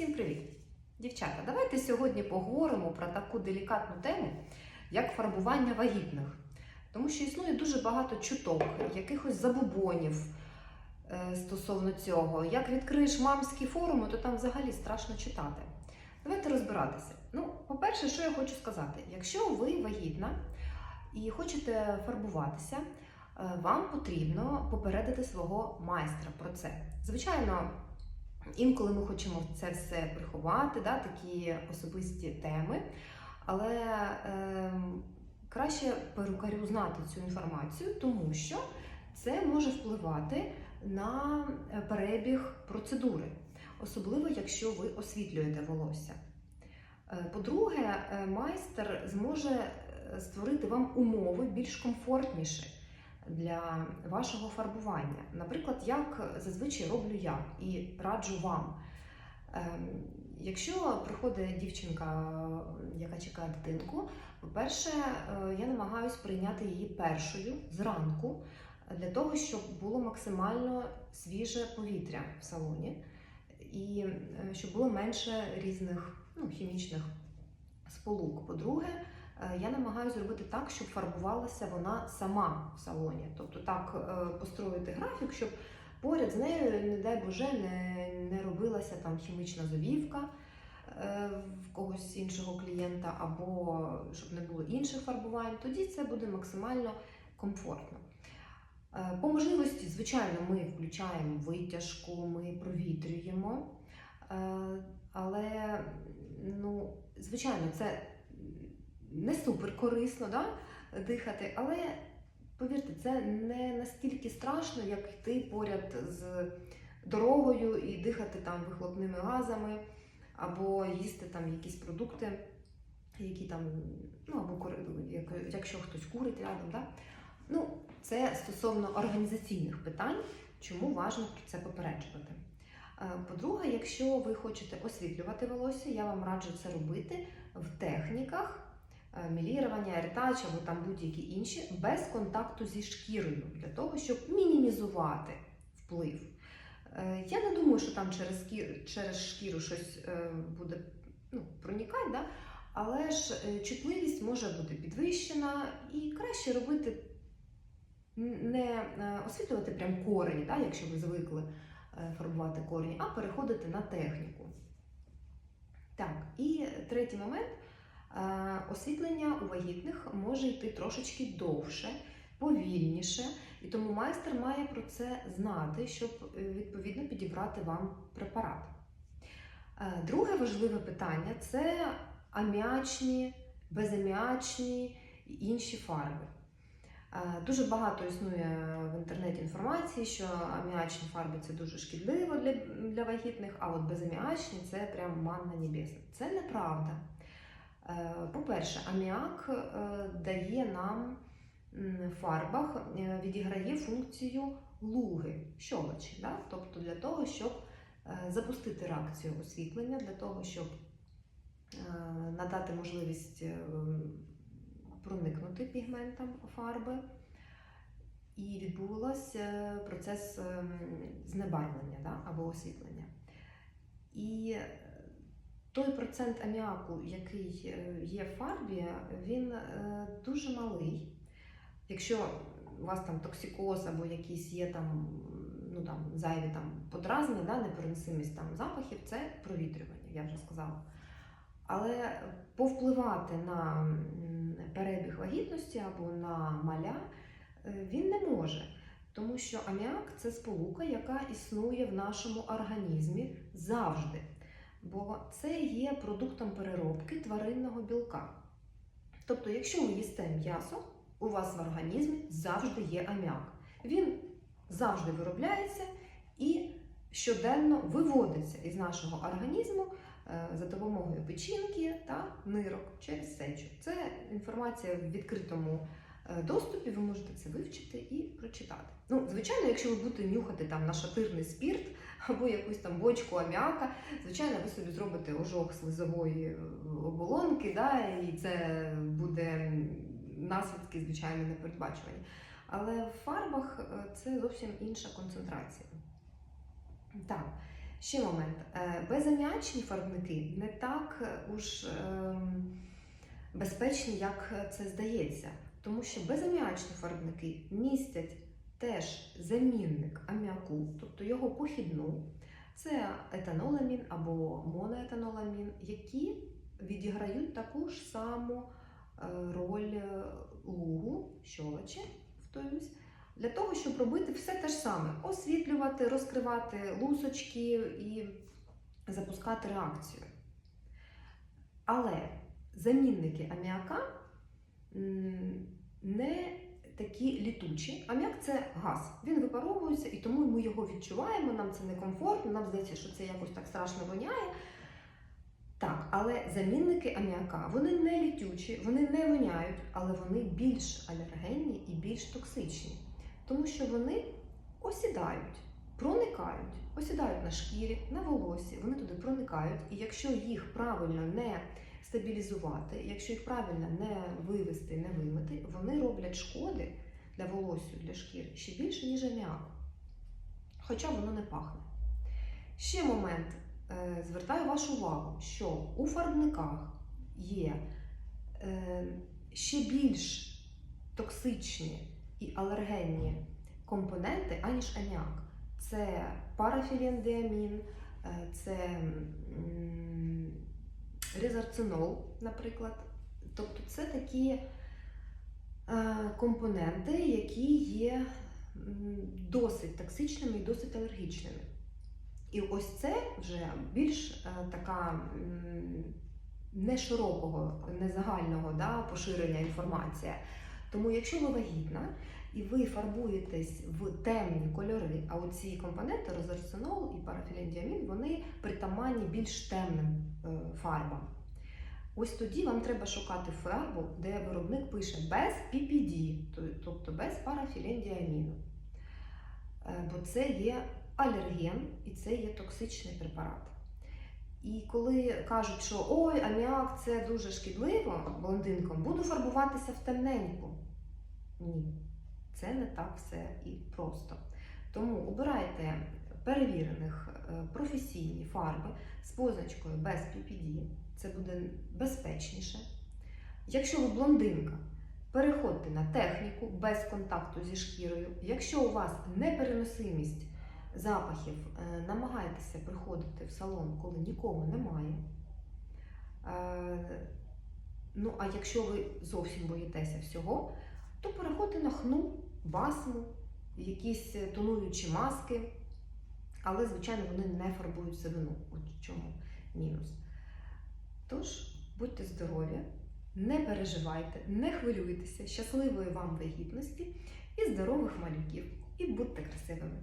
Всім привіт! Дівчата, давайте сьогодні поговоримо про таку делікатну тему, як фарбування вагітних. Тому що існує дуже багато чуток, якихось забубонів е, стосовно цього. Як відкриєш мамські форуми, то там взагалі страшно читати. Давайте розбиратися. Ну, по-перше, що я хочу сказати: якщо ви вагітна і хочете фарбуватися, е, вам потрібно попередити свого майстра про це. Звичайно, інколи ми хочемо це все приховати, да, такі особисті теми, але е, краще перукарю знати цю інформацію, тому що це може впливати на е, перебіг процедури, особливо якщо ви освітлюєте волосся. Е, По-друге, е, майстер зможе створити вам умови більш комфортніші для вашого фарбування. Наприклад, як зазвичай роблю я і раджу вам. Ем, Якщо приходить дівчинка, яка чекає дитинку, по-перше, е, я намагаюся прийняти її першою зранку для того, щоб було максимально свіже повітря в салоні і е, щоб було менше різних ну, хімічних сполук. По-друге, я намагаюся зробити так, щоб фарбувалася вона сама в салоні. Тобто так е, построїти графік, щоб поряд з нею, не дай Боже, не, не робилася там хімічна завівка е, в когось іншого клієнта, або щоб не було інших фарбувань. Тоді це буде максимально комфортно. Е, По можливості, звичайно, ми включаємо витяжку, ми провітрюємо. Е, Але, ну, звичайно, це не супер корисно да, дихати, але повірте, це не настільки страшно, як йти поряд з дорогою і дихати там вихлопними газами, або їсти там якісь продукти, які там, ну або як- якщо хтось курить рядом. Да? Ну, це стосовно організаційних питань, чому важливо це попереджувати. Е, По-друге, якщо ви хочете освітлювати волосся, я вам раджу це робити в техніках мілірування, ретач або там будь-які інші, без контакту зі шкірою, для того, щоб мінімізувати вплив. Е, Я не думаю, що там через, кі- через шкіру щось е, буде ну, проникати, да? але ж е, чутливість може бути підвищена і краще робити не е, освітлювати прям корені, да, якщо ви звикли е, фарбувати корені, а переходити на техніку. Так, і третій момент. Е, Освітлення у вагітних може йти трошечки довше, повільніше, і тому майстер має про це знати, щоб е, відповідно підібрати вам препарат. Е, Друге важливе питання це аміачні, безаміачні і інші фарби. Дуже багато існує в інтернеті інформації, що аміачні фарби це дуже шкідливо для, для вагітних, а от безаміачні це прям манна небесна. Це неправда. Е, По-перше, аміак е, дає нам в фарбах, е, відіграє функцію луги, щолочі, да? тобто для того, щоб запустити реакцію освітлення, для того, щоб надати можливість проникнути пігментам фарби. І відбувався процес ем, знебарвлення да, або освітлення. І той процент аміаку, який е, є в фарбі, він е, дуже малий. Якщо у вас там токсикоз або якісь є там, ну, там, зайві там, подразнення, да, непереносимість там, запахів, це провітрювання, я вже сказала. Але повпливати на перебіг вагітності або на маля е, він не може. Тому що аміак це сполука, яка існує в нашому організмі завжди. Бо це є продуктом переробки тваринного білка. Тобто, якщо ви їсте м'ясо, у вас в організмі завжди є аміак. Він завжди виробляється і щоденно виводиться із нашого організму е, за допомогою печінки та нирок через сечу. Це інформація в відкритому доступі, ви можете це вивчити і прочитати. Ну, звичайно, якщо ви будете нюхати там нашатирний спірт або якусь там бочку аміака, звичайно, ви собі зробите ожог слизової е, оболонки, да, і це буде наслідки, звичайно, непередбачувані. Але в фарбах е, це зовсім інша концентрація. Так. Ще момент. Е, Безаміачні фарбники не так е, уж ем, безпечні, як це здається. Тому що безаміачні фарбники містять теж замінник аміаку, тобто його похідну. Це етаноламін або моноетаноламін, які відіграють таку ж саму е, роль е, лугу, щолочі, повторюсь, для того, щоб робити все те ж саме: освітлювати, розкривати лусочки і запускати реакцію. Але замінники аміака не такі літучі. Аміак це газ. Він випаровується, і тому ми його відчуваємо, нам це некомфортно, нам здається, що це якось так страшно воняє. Так, але замінники аміака вони не літючі, вони не воняють, але вони більш алергенні і більш токсичні, тому що вони осідають, проникають, осідають на шкірі, на волосі, вони туди проникають, і якщо їх правильно не стабілізувати, якщо їх правильно не вивести, не вимити, вони роблять шкоди для волосся, для шкіри ще більше, ніж аміак. Хоча воно не пахне. Ще момент. Е, Звертаю вашу увагу, що у фарбниках є е, ще більш токсичні і алергенні компоненти, аніж аміак. Це парафілендіамін, е, це резарцинол, наприклад. Тобто це такі е, компоненти, які є досить токсичними і досить алергічними. І ось це вже більш е, така не широкого, не загального да, поширення інформація. Тому, якщо ви вагітна і ви фарбуєтесь в темні кольори, а оці компоненти розарсенол і парафілендіамін, вони притаманні більш темним е, фарбам. Ось тоді вам треба шукати фарбу, де виробник пише без PPD, тобто без парафілендіаміну. Е, Бо це є алерген і це є токсичний препарат. І коли кажуть, що ой, аміак це дуже шкідливо блондинкам, буду фарбуватися в темненьку. Ні, це не так все і просто. Тому обирайте перевірених е, професійні фарби з позначкою без PPD, це буде безпечніше. Якщо ви блондинка, переходьте на техніку без контакту зі шкірою. Якщо у вас непереносимість запахів, е, намагайтеся приходити в салон, коли нікого немає. Е, Ну, а якщо ви зовсім боїтеся всього, то переходьте на хну, басму, якісь е, тонуючі маски. Але, звичайно, вони не фарбують сивину. От в чому мінус. Тож, будьте здорові, не переживайте, не хвилюйтеся, щасливої вам вагітності і здорових малюків. І будьте красивими!